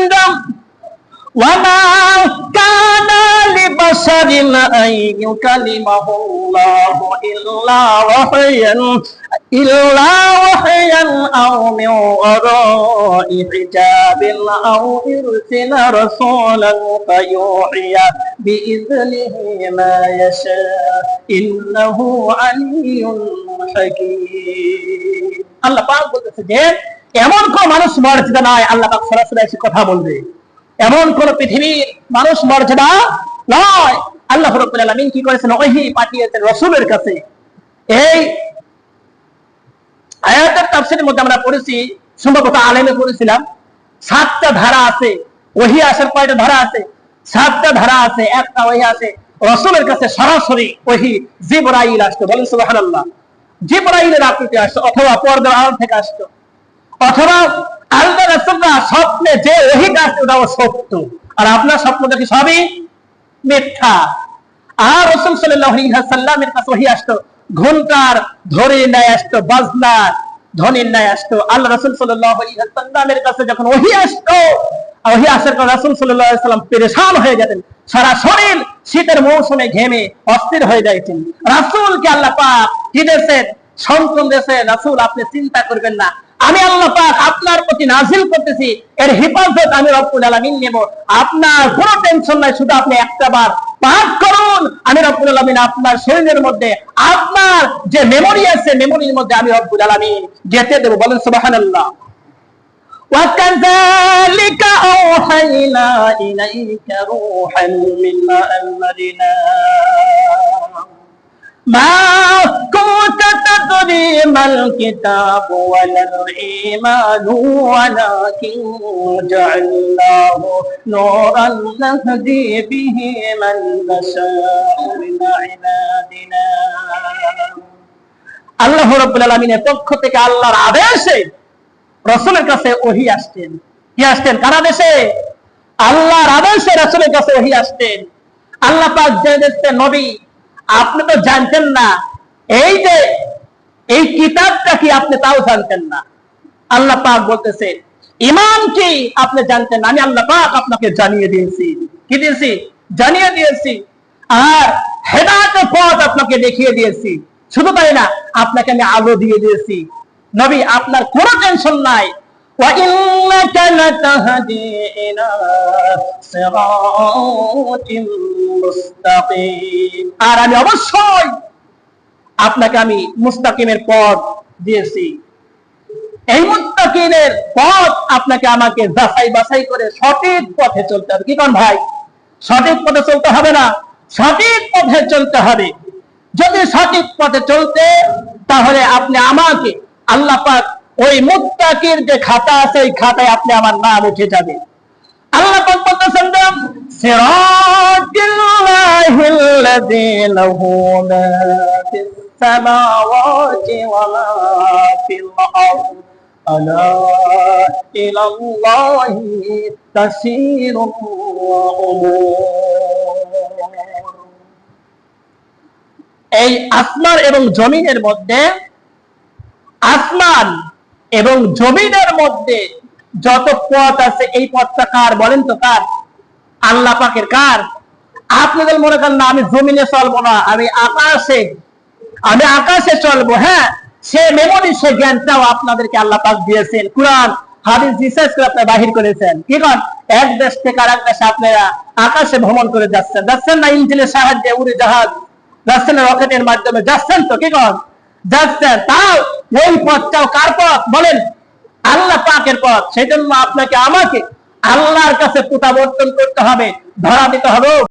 জানতাম وما كان لبشر أن يكلمه الله إلا وحيا إلا وحيا أو من وراء حجاب أو يرسل رسولا فيوحي بإذنه ما يشاء إنه علي حكيم আল্লাহ পাক বলতেছে যে এমন কোন মানুষ মর্যাদা নাই আল্লাহ সরাসরি এসে কথা বলবে? এমন কোন পৃথিবীর মানুষ মর্যাদা নয়। আল্লাহ রব্বুল আলামিন কি করেছেন? ওহি পাঠিয়েছেন রসুলের কাছে। এই আয়াতের তাফসীরের মধ্যে আমরা পড়েছি, সম্ভবত আলেমে পড়েছিলাম, সাতটা ধারা আছে। ওহি আসার কয়টা ধারা আছে? সাতটা ধারা আছে, একটা ওহি আছে। রসুলের কাছে সরাসরি ওহি জিবরাইল আসতো। বলেন সুবহানাল্লাহ। জিবরাইলের আকৃতি আসতো, অথবা পর্দার আড়াল থেকে আসতো। অথবা আল্লাহ স্বপ্নে যে ওহি আসতো ওটাও সত্য। আর আপনার স্বপ্ন দেখি সবই মিথ্যা। আর রসুল সাল্লাল্লাহু সাল্লামের কাছে ওহি আসতো ঘণ্টার ধরে নেয় আসতো বাজনা ধ্বনির ন্যায় আসতো। আল্লাহ রসুল সাল্লামের কাছে যখন ওহি আসতো ওহি আসার পর রাসূল সাল্লাম পেরেশান হয়ে যেতেন। সারা শরীর শীতের মৌসুমে ঘেমে অস্থির হয়ে যাইতেন। রাসূলকে আল্লাহ পাক কি দিয়েছেন সন্তান দেশে রাসূল আপনি চিন্তা করবেন না। আমি আল্লাহ পাক আপনার প্রতি নাজিল করতেছি এর হেফাজত আমি রব্বুল আলামিন নেব আপনার কোনো টেনশন নাই শুধু আপনি একটা বার পাঠ করুন আমি রব্বুল আলামিন আপনার শরীরের মধ্যে আপনার যে মেমরি আছে মেমরির মধ্যে আমি রব্বুল আলামিন যেতে দেব বলেন সুবহানাল্লাহ وكذلك أوحينا إليك روحا من أمرنا ما كنت تدري ما الكتاب ولا الإيمان ولكن جعلناه نورا نهدي به من نشاء من عبادنا আল্লাহ রব্বুল আলমিনের পক্ষ থেকে আল্লাহর আদেশে রসুলের কাছে ওহি আসতেন কি আসতেন কার আদেশে আল্লাহর আদেশে রসুলের কাছে ওহি আসতেন আল্লাহ পাক যে দেখতেন নবী আপনি তো জানতেন না এই যে এই কিতাবটা কি আপনি তাও জানতেন না আল্লাহ পাক বলতেছে ইমাম কি আপনি জানতেন না? আমি আল্লাহ পাক আপনাকে জানিয়ে দিয়েছি কি দিয়েছি জানিয়ে দিয়েছি আর হেদায়েতের পথ আপনাকে দেখিয়ে দিয়েছি শুধু তাই না আপনাকে আমি আলো দিয়ে দিয়েছি নবী আপনার কোনো টেনশন নাই وإنك لتهدي إلى صراط مستقيم আর আমি অবশ্যই আপনাকে আমি মুস্তাকিমের পথ দিয়েছি। এই মুত্তাকিনের পথ আপনাকে আমাকে যাচাই বাছাই করে সঠিক পথে চলতে হবে। কি কোন ভাই? সঠিক পথে চলতে হবে না? সঠিক পথে চলতে হবে। যদি সঠিক পথে চলতে, তাহলে আপনি আমাকে আল্লাহ পাক ওই মুত্তাকির যে খাতা আছে ওই খাতায় আপনি আমার নাম উঠে যাবে। আল্লাহ পাক বলতেছেন যে, সিরাজিল্লাহিল্লাযী লাহু মা ফিস সামাওয়াতি ওয়া মা ফিল আরদ আলা ইলাল্লাহি তাসিরুল উমুর এই আসমান এবং জমিনের মধ্যে আসমান এবং জমিনের মধ্যে যত পথ আছে এই পথটা কার বলেন তো কার? আল্লাহ পাকের কার? আপনাদের মনে করেন না, আমি জমিনে চলবো না, আমি আকাশে আমি আকাশে চলবো হ্যাঁ? সে মেমোরি, সে জ্ঞানটাও আপনাদেরকে আল্লাহ পাক দিয়েছেন। কোরআন, হাদিস রিসার্চ করে বাহির করেছেন। কি এক দেশ থেকে আর এক দেশে আপনারা আকাশে ভ্রমণ করে যাচ্ছেন। যাচ্ছেন না ইঞ্জিনের সাহায্যে উড়ে জাহাজ, যাচ্ছেন না রকেটের মাধ্যমে, যাচ্ছেন তো, কি কন? যাচ্ছেন। তাও ওই পথটাও কার পথ? বলেন, আল্লাহ পাকের পথ। সেই জন্য আপনাকে, আমাকে আল্লাহর কাছে প্রত্যাবর্তন করতে হবে ধরা দিতে হবে।